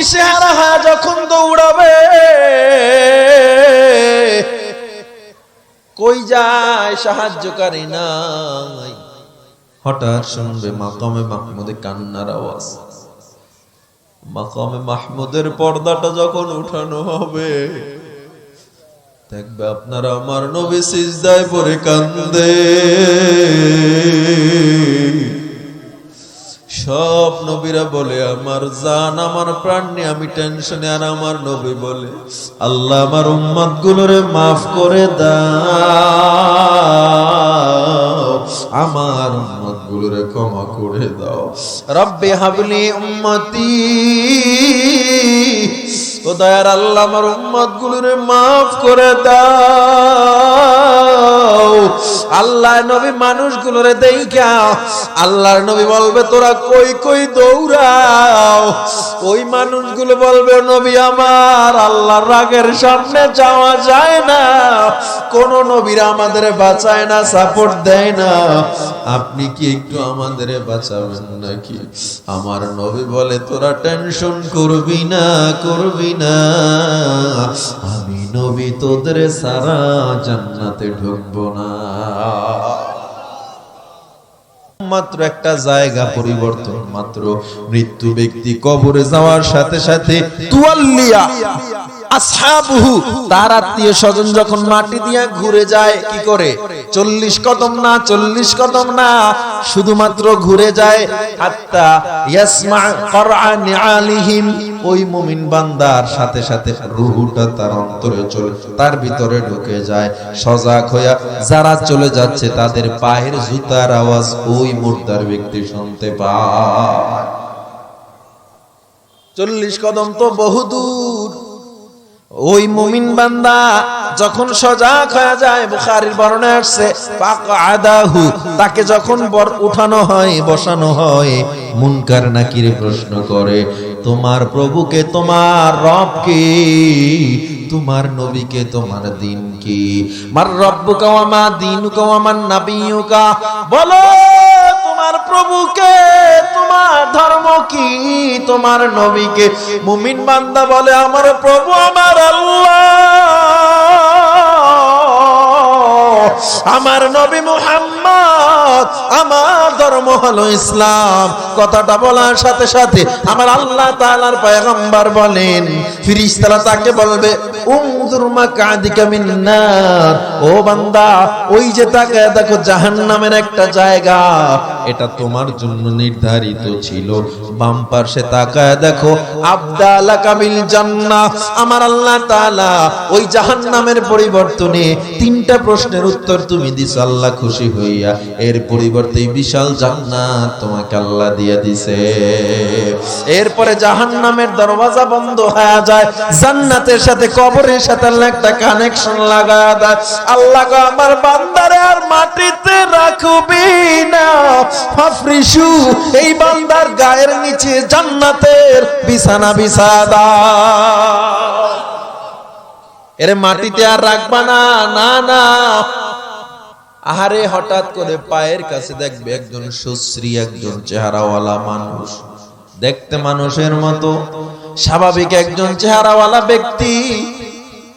দিশেহারা যখন দৌড়াবে, কই যায় সাহায্যকারী নাই? হঠাৎ শুনবে মাকামে মাহমুদে কান্নার আওয়াজ। মাকামে মাহমুদের পর্দাটা যখন উঠানো হবে, দেখবে আপনারা আমার নবী সিজদায় পরে কান্দে। সব নবীরা বলে, আমার জান, আমার প্রাণ নিয়ে আমি টেনশনে আর আমার নবী বলে, আল্লাহ আমার উম্মাদ গুলোরে মাফ করে দাও, আমার উম্মত গুলোরে ক্ষমা করে দাও। রব্বে হাবলি উম্মতি ও দয়ার আল্লাহ আমার উম্মত গুলোরে মাফ করে দাও। আল্লাহ নবী মানুষগুলোরে দেখা আল্লাহর নবী বলবে, তোরা কই কই দৌড়াও? ওই মানুষগুলো বলবে, নবী আমার, আল্লাহর রাগের সামনে যাওয়া যায় না। কোন নবীরা আমাদের বাঁচায় না, সাপোর্ট দেয় না। আপনি কি একটু আমাদের বাঁচাবেন নাকি? আমার নবী বলে, তোরা টেনশন করবি না, করবি আমি নবী তোদের সারা জান্নাতে ঢুকবো না। মাত্র একটা জায়গা পরিবর্তন, মাত্র মৃত্যু ব্যক্তি কবরে যাওয়ার সাথে সাথে তুয়াল্লিয়া। তার আত্মীয় স্বজন যখন মাটি দিয়া ঘুরে যায়, কি করে? চল্লিশ কদম না, চল্লিশ কদম না, শুধুমাত্র ঘুরে যায়। বান্দার সাথে সাথে রুহুটা তার অন্তরে চলে, তার ভিতরে ঢুকে যায়। সজাগ হইয়া যারা চলে যাচ্ছে, তাদের পায়ের জুতার আওয়াজ ওই মুর্দার ব্যক্তি শুনতে পায়। চল্লিশ কদম তো বহুদূর। ওই মুমিন বান্দা যখন সজাগ হয়ে যায়, বুখারীর বর্ণনা আসছে আদাহু তাকে যখন বর উঠানো হয়, বসানো হয়, মুনকার নাকির প্রশ্ন করে, তোমার প্রভুকে তোমার রবকে তোমার নবীকে তোমার দিন কি? মার রব্বুকা মা দিনুকা ওয়া মান নাবিয়ুকা। বলো! প্রভুকে, তোমার ধর্ম কি? তোমার নবীকে। মুমিন বান্দা বলে, আমার প্রভু, আমার আল্লাহ। আমার নবী মুহাম্মদ আমার ধর্ম হলো ইসলাম। কথাটা বলার সাথে সাথে আমার আল্লাহ তাআলার পয়গম্বর বলেন, ফিরিস্তারা তাকে বলবে ও বান্দা, ওই যে তাকে দেখো জাহান্নামের একটা জায়গা, এটা তোমার জন্য নির্ধারিত ছিল। বাম তাকায় দেখো কাবিল জান্নাহ। আমার আল্লাহ তাআলা ওই জাহান্নামের পরিবর্তনে তিনটা প্রশ্নের উত্তর তুমি দিছ, আল্লাহ খুশি হইয়া। এর পরিবর্তে বিশাল জান্নাত তোমাকে আল্লাহ দিয়ে দিছে। এরপরে জাহান্নামের দরওয়াজা বন্ধ হয়ে যায়। জান্নাতের সাথে কবরের সাথে একটা কানেকশন লাগায় দেয়। আল্লাহ গো, আমার বান্দারে আর মাটিতে রাখবি না। ফাফরিসু এই বান্দার গায়ের নিচে জান্নাতের বিছানা বিছাদা। এরে মাটিতে আর রাখবা না না না। আহারে হঠাৎ করে পায়ের কাছে দেখবে একজন সুশ্রী, একজন চেহারাওয়ালা মানুষ। দেখতে মানুষের মতো। স্বাভাবিক একজন চেহারাওয়ালা ব্যক্তি।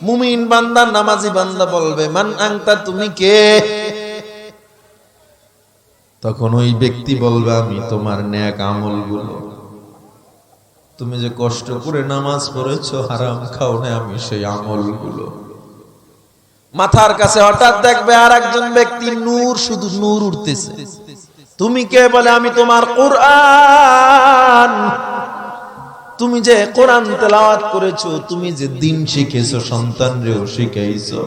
মুমিন বান্দা, নামাজি বান্দা বলবে, মান আংতা, তুমি কে? তখন ওই ব্যক্তি বলবে, আমি তোমার ন্যাক আমলগুলো। তুমি যে কষ্ট করে নামাজ পড়েছো, হারাম, খাও না আমি সেই আমলগুলো। মাথার কাছে হঠাৎ দেখবে আর একজন ব্যক্তি নূর, শুধু নূর উঠতেছে। তুমি কে বলে, আমি তোমার কোরআন। তুমি যে কোরআন তেলাওয়াত করেছ, তুমি যে দিন শিখেছো সন্তান রেও শিখাইছো,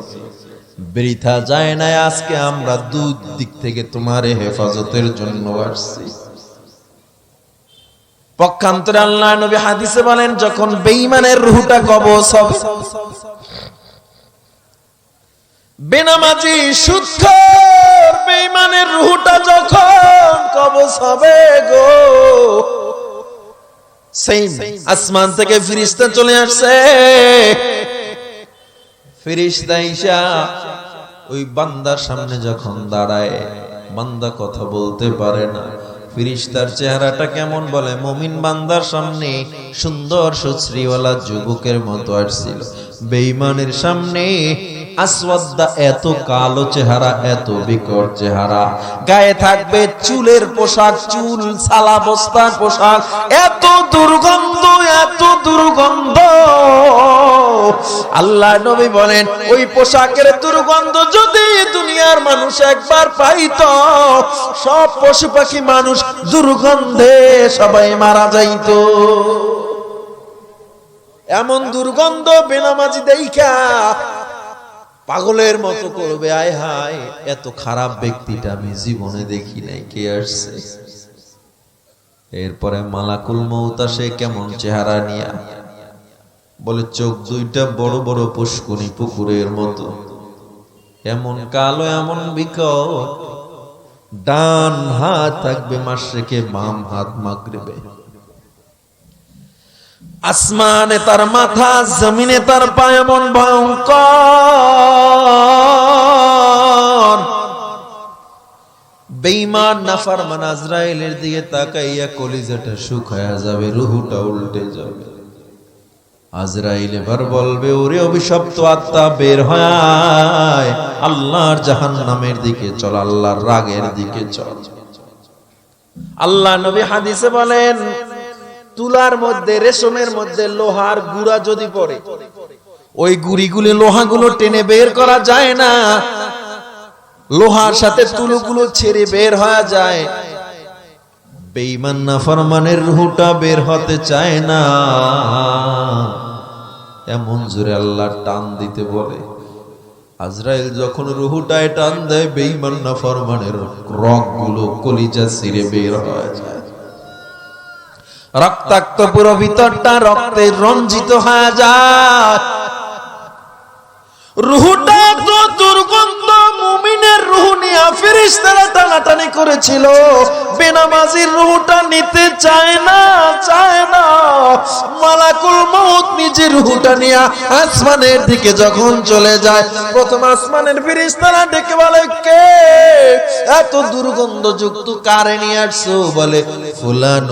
বৃথা যায় না আজকে আমরা দুই দিক থেকে তোমার হেফাজতের জন্য আসছি। পক্ষান্তরে আল্লাহ নবী হাদিসে বলেন, যখন বেঈমানের রুহটা কবজ হবে বেনামাজি সুৎখর বেঈমানের রুহটা যখন কবজ হবে গো। সেম আসমান থেকে ফিরিস্তা চলে আসছে। ফিরিস্তা ঈশা, ওই বান্দার সামনে যখন দাঁড়ায়, বান্দা কথা বলতে পারে না। ফিরিস্তার চেহারাটা কেমন বলে? মমিন বান্দার সামনে সুন্দর সুশ্রীওয়ালা যুবকের মতো আসছিল। বেঈমানের সামনে আসওয়াদ্দা এত কালো চেহারা, এত বিকট চেহারা। গায়ে থাকবে চুলের পোশাক, চুল সালা বস্তার পোশাক। এত দুর্গন্ধ এত দুর্গন্ধ। আল্লাহ নবী বলেন, ওই পোশাকের দুর্গন্ধ যদি দুনিয়ার মানুষ একবার পাইতো, সব পশু পাখি মানুষ দুর্গন্ধে সবাই মারা যাইতো। এমন দুর্গন্ধ বেনামাজি পাগলের মতো করবে, আয় হায়, এত খারাপ ব্যক্তিটা আমি জীবনে দেখি নাই, কে আসছে? এরপরে মালাকুল মৌত আসে, কেমন চেহারা নিয়া? বলে, চোখ দুইটা বড় বড় পুষ্কুনি পুকুরের মতো। এমন কালো, এমন বিকট। ডান হাত থাকবে মাসরেকে বাম হাত মাগরিবে। আসমানে তার মাথা, জমিনে তার পায় এমন ভয়ঙ্কর। বেঈমান নাফরমান আজরাইলের দিকে তাকাইয়া কলিজাটা শুকায়া যাবে, রুহুটা উল্টে যাবে। আজরাইল এবার বলবে, ওরে অভিশপ্ত আত্মা, বের হয় আল্লাহর জাহান্নামের দিকে চল, আল্লাহর রাগের দিকে চল। আল্লাহ নবী হাদিসে বলেন, তুলার মধ্যে, রেশমের মধ্যে লোহার গুড়া যদি পড়ে, ওই গুড়িগুলো, লোহাগুলো টেনে বের করা যায় না। লোহার সাথে তুলোগুলো ছেড়ে বের হয়ে যায়। বেঈমান নাফরমানের রুহটা বের হতে চায় না। এমন জোরে আল্লাহ টান দিতে বলে। আজরাইল যখন রুহুটায় টান দেয় বেইমান্না ফরমানের রকগুলো কলিজা সিরে বের হয়ে যায়। রক্তাক্ত পুরো ভিতরটা রক্তে রঞ্জিত হয়ে যায়। রুহুটা তো দুর্গন্ধ রুহু নিয়ে টানাটানি করেছিল। বেনামাজির রুহুটা নিতে চায় না চায় না। মালাকুল নিজের আসমানের দিকে যখন চলে যায়, প্রথম আসমানের ফেরেশতারা ডেকে বলে, কে? এত দুর্গন্ধযুক্ত কারে নিয়ে আসছো? বলে ফুলান।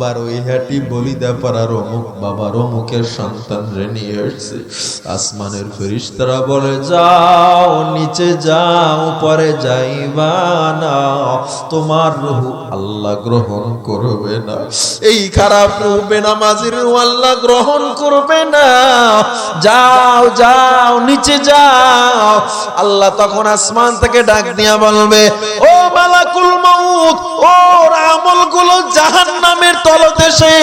বারোই হাটি বলিদা পাড়ার অমুক বাবার অমুকের সন্তান রে আসছে আসমানের ফেরিস্তারা বলে, যাও, নিচে যাও, পরে যাইবা না। তোমার রুহু আল্লাহ গ্রহণ করবে না। এই খারাপ রূহ বেনামাজির রুহ আল্লাহ গ্রহণ করবে না। যাও যাও, নিচে যাও। আল্লাহ তখন আসমান থেকে ডাক দিয়া বলবে, ও মালাকুল মউত, ওর আমলগুলো জাহান্নামের তলদেশে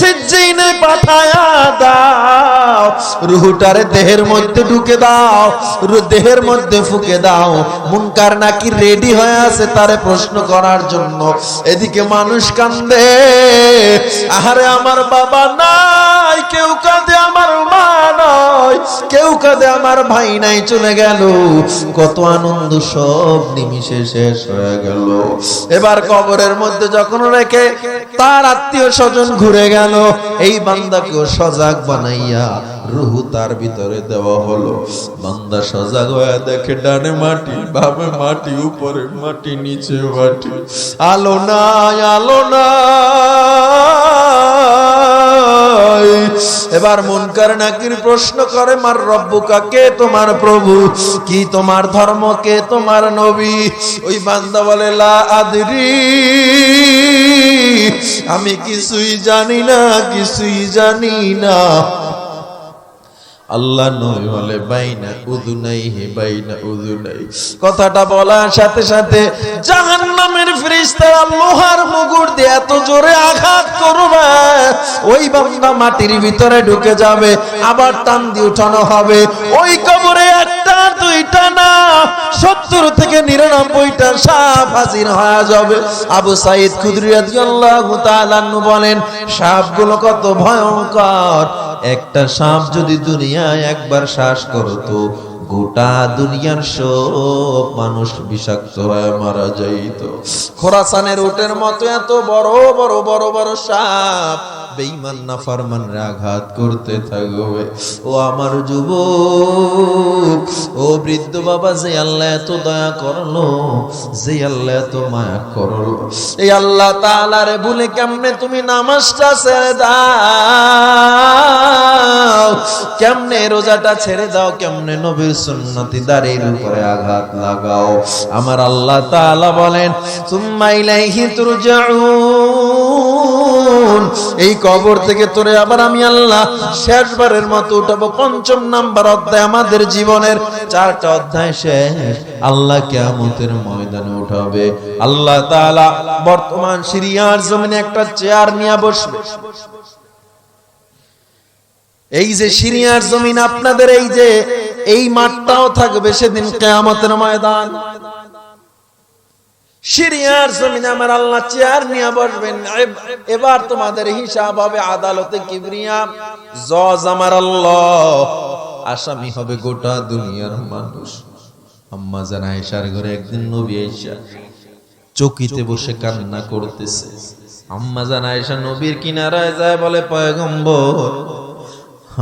সিজ্জিনে পাঠায়া দাও। রুহুটারে দেহের মধ্যে ঢুকে দাও দেহের মধ্যে ফুকে দাও। মুনকার নাকি রেডি হয়ে আছে তারে প্রশ্ন করার জন্য। এদিকে মানুষ কান্দে, আহারে আমার বাবা নাই, কেউ কাঁদে আমার মা কেউ কাঁদে, আমার ভাই নাই, চলে গেল। কত আনন্দ, সব নিমিষে শেষ হয়ে গেল। এবার কবরের মধ্যে যখন রেখে তার আত্মীয় স্বজন ঘুরে গেল, এই বান্দাকেও সজাগ বানাইয়া রুহু তার ভিতরে দেওয়া হলো। বান্দা সজাগ হয়ে দেখে ডানে মাটি ভাবে মাটি, উপরে মাটি, নিচে মাটি। আলো নাই আলো নাই। এবার মুনকার নাকির প্রশ্ন করে, মার রব্বুকা, কে তোমার প্রভু? কি তোমার ধর্ম? কে তোমার নবী? ওই বান্দা বলে, লা আদরি। আমি কিছুই জানি না, কিছুই জানি না। আল্লাহ নবী বলে বাইনা উদুনাই হে বাইনা উদুনাই। কথাটা বলার সাথে সাথে জাহান্নামের ফেরেশতারা লোহার মুগুর দিয়ে এত জোরে আঘাত করবে। ওই বান্দা মাটির ভিতরে ঢুকে যাবে, আবার টান দিয়ে উঠানো হবে। ওই কবরে একটা দুইটা না, সত্তর থেকে নিরানব্বইটা সাপ হাজির হয়ে যাবে। আবু সাইদ বলেন, সাপগুলো কত ভয়ঙ্কর। একটা সাপ যদি দুনিয়ায় একবার শ্বাস করতো, গোটা দুনিয়ার সব মানুষ বিষাক্ত হয়ে মারা যাইত। খোরাসানের উটের মতো এত বড় বড় বড় বড় সাপ বেঈমান না ফারমানরে আঘাত করতে থাকবে। ও আমার যুবক, ও বৃদ্ধ বাবা, যে আল্লাহ এত দয়া করল, যে আল্লাহ এত মায়া করল। এই আল্লাহ তাআলারে ভুলে কেমনে তুমি নামাজটা ছেড়ে দাও? কেমনে রোজাটা ছেড়ে দাও? কেমনে নবীর সুন্নতি দাঁড়ির উপরে আঘাত লাগাও? আমার আল্লাহ তাআলা বলেন, সুম্মা ইলাইহি তুরজাউন। এই কবর থেকে তোরে আবার আমি আল্লাহ শেষবারের মতো উঠাবো। পঞ্চম নাম্বার অধ্যায় আমাদের জীবনের। চারটা অধ্যায় শেষ আল্লাহ কিয়ামতের ময়দানে উঠাবে। আল্লাহ তাআলা বর্তমান সিরিয়ার জমিনে একটা চেয়ার নিয়ে বসবে। এই যে সিরিয়ার জমিন আপনাদের, এই যে এই মাঠটাও থাকবে সেদিন কেয়ামতের ময়দান। আল্লাহ চেয়ার নিয়ে এবার তোমাদের হিসাব হবে আদালতে কিবরিয়া। আমার আল্লাহ। আসামি হবে গোটা দুনিয়ার মানুষ। আম্মা জান আয়েশার ঘরে একদিন নবী চকিতে বসে কান্না করতেছে। আম্মা জান আয়েশা নবীর কিনারায় যায় বলে, পয়গম্বর,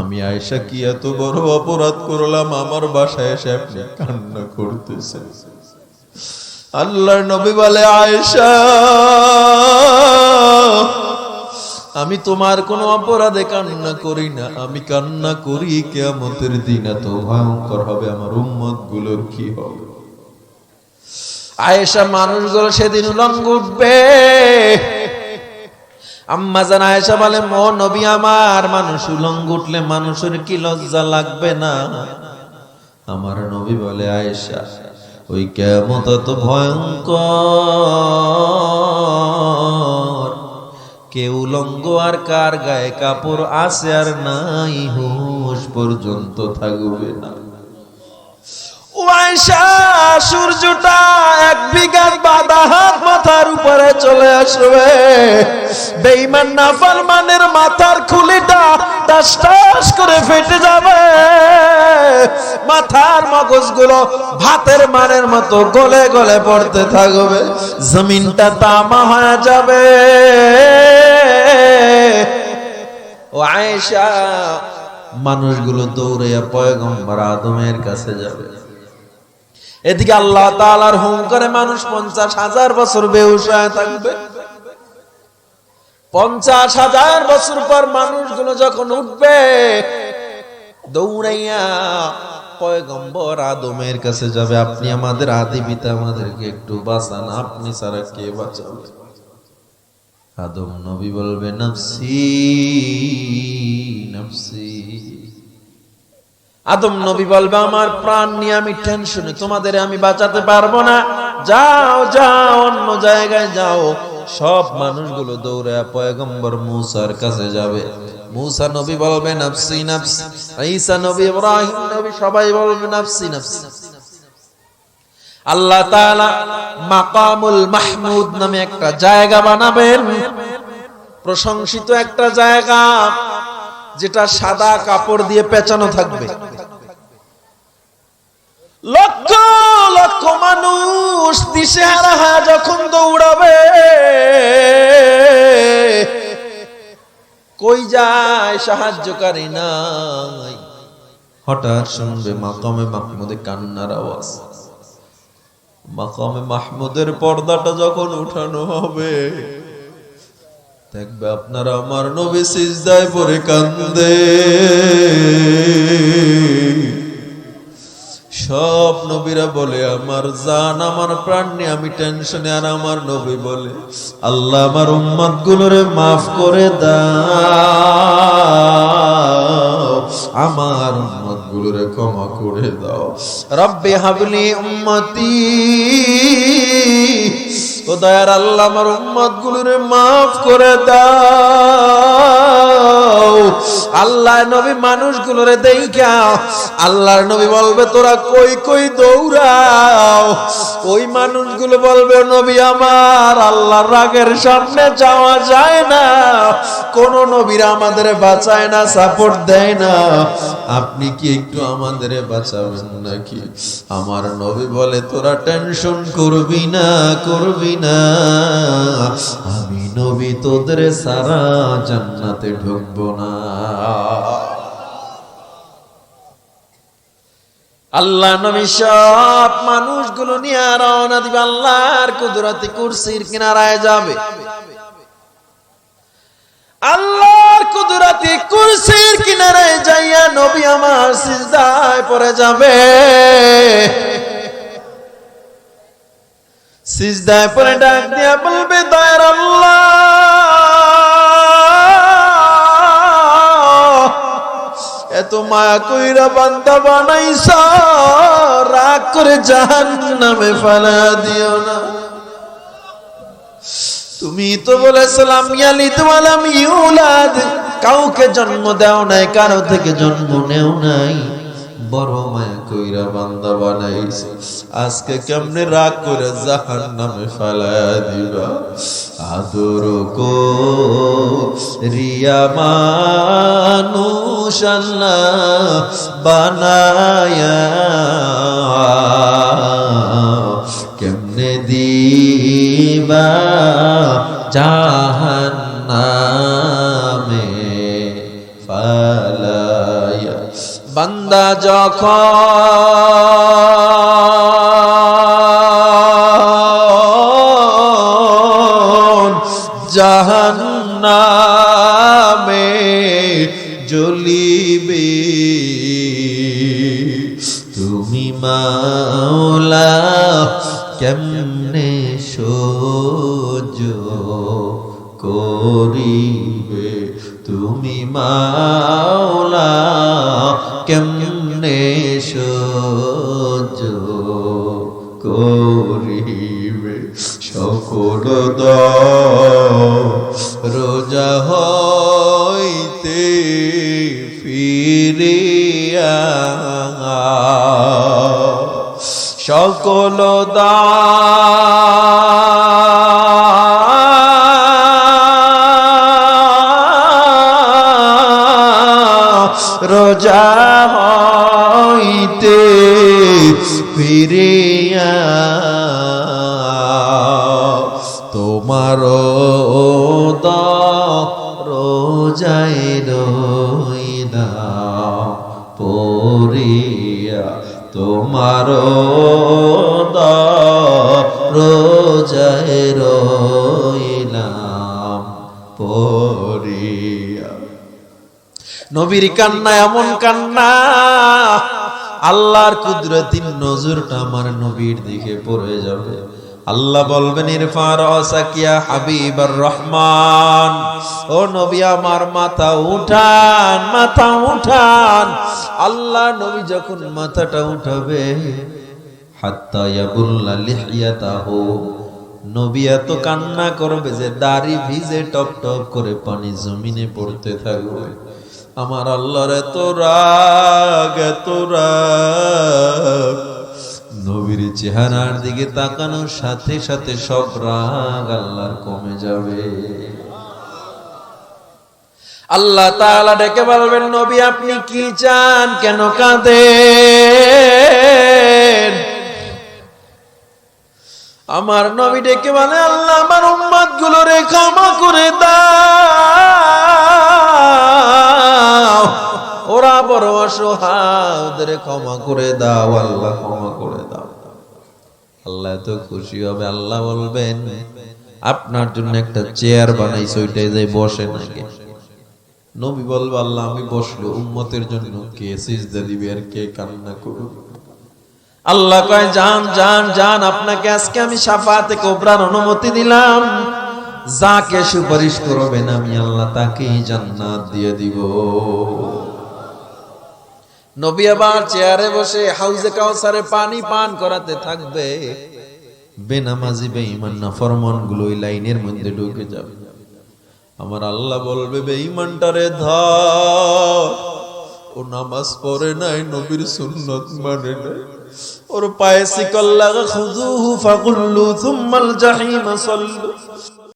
আমি আয়েশা কি এত বড় অপরাধ করলাম? আমার বাসায় এসে আপনি কান্না করতেছেন। আল্লাহর নবী বলে, আয়েশা, আমি তোমার কোনো অপরাধে কান্না করি না। আমি কান্না করি, কেয়ামতের দিন এত ভয়ঙ্কর হবে, আমার উম্মতগুলোর কি হবে? আয়েশা, মানুষগুলো সেদিন উলঙ্গ উঠবে। আম্মা জান আয়েশা বলে মো নবী আমার, মানুষ উলঙ্গ উঠলে মানুষের কি লজ্জা লাগবে না? আমার নবী বলে, আয়েশা ওই কেমত তো ভয়ঙ্কর। কেউ উলঙ্গ আর কার গায়ে কাপড় আসে আর নাই হুশ পর্যন্ত থাকবে না। সূর্যটা এক বিঘা বাদা হাত মাথার উপরে চলে আসবে। বেঈমান নাফরমানের মাথার খুলিটা টাস টাস করে ফেটে যাবে। মাথার মগজগুলো ভাতের মানের মতো গলে গলে পড়তে থাকবে। জমিনটা তামা হয়ে যাবে। ও আয়েশা, মানুষগুলো দৌড়ে পয়গম্বর আদমের কাছে যাবে। এদিকে আল্লাহ তাআলার হুঙ্কারে মানুষ পঞ্চাশ হাজার বছর বেউসায় থাকবে। পঞ্চাশ হাজার বছর পর মানুষগুলো যখন উঠবে, দৌড়াইয়া পয়গম্বর আদমের কাছে যাবে, আপনি আমাদের আদি পিতা, আমাদেরকে একটু বাঁচান, আপনি ছাড়া কে বাঁচাবে? আদম নবী বলবে, নফসি। আদম নবী বলবে, আমার প্রাণ নিয়ে আমি টেনশনে তোমাদের আমি বাঁচাতে পারব না। যাও যাও, অন্য জায়গায় যাও। সব মানুষগুলো দৌড়ে পয়গম্বর মুসার কাছে যাবে। মুসা নবী বলবে, নাফসি নাফসি। ঈসা নবী, ইব্রাহিম নবী, সবাই বলবে, নাফসি নাফসি। আল্লাহ তাআলা মাকামুল মাহমুদ নামে একটা জায়গা বানাবেন। প্রশংসিত একটা জায়গা, যেটা সাদা কাপড় দিয়ে পেঁচানো থাকবে। লক্ষ লক্ষ মানুষ দিশেহারা হয়ে যখন দৌড়াবে। কই যায় সাহায্যকারী নাই। হঠাৎ শুনবে মাকামে মাহমুদে কান্নার আওয়াজ। মাকামে মাহমুদের পর্দাটা যখন উঠানো হবে, দেখবে আপনারা আমার নবী সিজদায় পরে কান্দে। সব নবীরা বলে, আমার জান, আমার প্রাণ নিয়ে আমি টেনশনে আর আমার নবী বলে, আল্লাহ আমার উম্মাদ গুলোরে মাফ করে দাও, আমার উম্মাদ গুলোরে ক্ষমা করে দাও। রব্বে হাবলি উম্মতি ও দয়ার আল্লাহ আমার উম্মত গুলোরে মাফ করে দাও। আল্লাহ নবী মানুষগুলোরে দেখা আল্লাহর নবী বলবে, তোরা কই কই দৌড়াও? ওই মানুষগুলো বলবে, নবী আমার, আল্লাহর রাগের সামনে যাওয়া যায় না। কোন নবীরা আমাদের বাঁচায় না, সাপোর্ট দেয় না। আপনি কি একটু আমাদের বাঁচাবেন নাকি? আমার নবী বলে, তোরা টেনশন করবি না, করবি আমি নবী তোদের সারা জান্নাতে ঢুকবো না। আল্লাহ নবী সব মানুষগুলো নিয়ে রওনা দিবে, আল্লাহর কুদরতি কুরসির কিনারায় যাবে। আল্লাহর কুদরতি কুরসির কিনারায় যাইয়া নবী আমার সিজদায় পড়ে যাবে। সিজদায় পড়ে ডাক দিয়া বলবে, দয়ার আল্লাহ, এত মায়া কইরা বান্দা বানাইছ, রাগ করে জাহান নামে ফালা দিও না। তুমি তো বলেছিলাম, ইয়ালিদ ওয়ালাম ইউলাদ, কাউকে জন্ম দাও নাই, কারও থেকে জন্ম নেও নাই। বড় মায়া কইরা বান্দা বানাইছে। আজকে কেমনে রাগ করে জাহান নামে ফালায়া দিবা? আদর কো রিয়া মানুষ আল্লাহ বানায়া। কেমনে দিবা জাহান্নামে বান্দা যখন জাহান্নামে জ্বলিবে তুমি মাওলা কেমনে সহ্য করিবে? তুমি মাওলা রোজা হইতে ফিরিয়া তোমার রোজাই রইনা পরিয়া তোমার রোজাই নবীর কান্না এমন কান্না। আল্লাহর কুদরতির নজরটা আমার নবীর দিকে পড়ে যাবে। আল্লাহ বলবেন ইরফার অসাকিয়া হাবিবার রহমান। ও নবী আমার মাথা উঠান মাথা উঠান। আল্লাহ নবী যখন মাথাটা উঠাবে, হাত্তা ইয়াবুল্লা লিহিয়াতাহু। নবী এত কান্না করবে যে দাড়ি ভিজে টপ টপ করে পানি জমিনে পড়তে থাকবে। আমার আল্লাহর এত রাগ এত রাগ। নবীর চেহারার দিকে তাকানোর সাথে সাথে সব রাগ আল্লাহর কমে যাবে। আল্লাহ তাআলা ডেকে বলবেন, নবী, আপনি কি চান? কেন কাঁদেন? আমার নবী ডেকে বলে, আল্লাহ, আমার উম্মতগুলো রে ক্ষমা করে দাও। বড় অসহায় ওদের ক্ষমা করে দাও, আল্লাহ ক্ষমা করে দাও। আল্লাহ তো খুশি হবে, আল্লাহ বলবেন, আপনার জন্য একটা চেয়ার বানাইছে, ওইটাই যাই বসে নাকি? নবী বলব, আল্লাহ, আমি বসল উম্মতের জন্য কে সিজদা দিবে আর কে কান্না করবে? আল্লাহ কয়, যান যান যান, আপনাকে আজকে আমি সাফাতে, কোবরার অনুমতি দিলাম। যাকে সুপারিশ করবেন, আমি আল্লাহ তাকেই জান্নাত দিয়ে দিব। নবী আবার চেয়ারে বসে হাউজে কাউসারে পানি পান করাতে থাকবে। বেনামাজি, বেঈমান না ফরমানগুলো ওই লাইনের মধ্যে ঢুকে যাবে। আমার আল্লাহ বলবে, বেঈমানটারে ধর। ও নামাজ পড়ে নাই, নবীর সুন্নত মানে নাই। ওর পায়ে শিকল লাগা খুজুহু ফাকুল্লু থুম্মাল জাহিম, সাল্লু।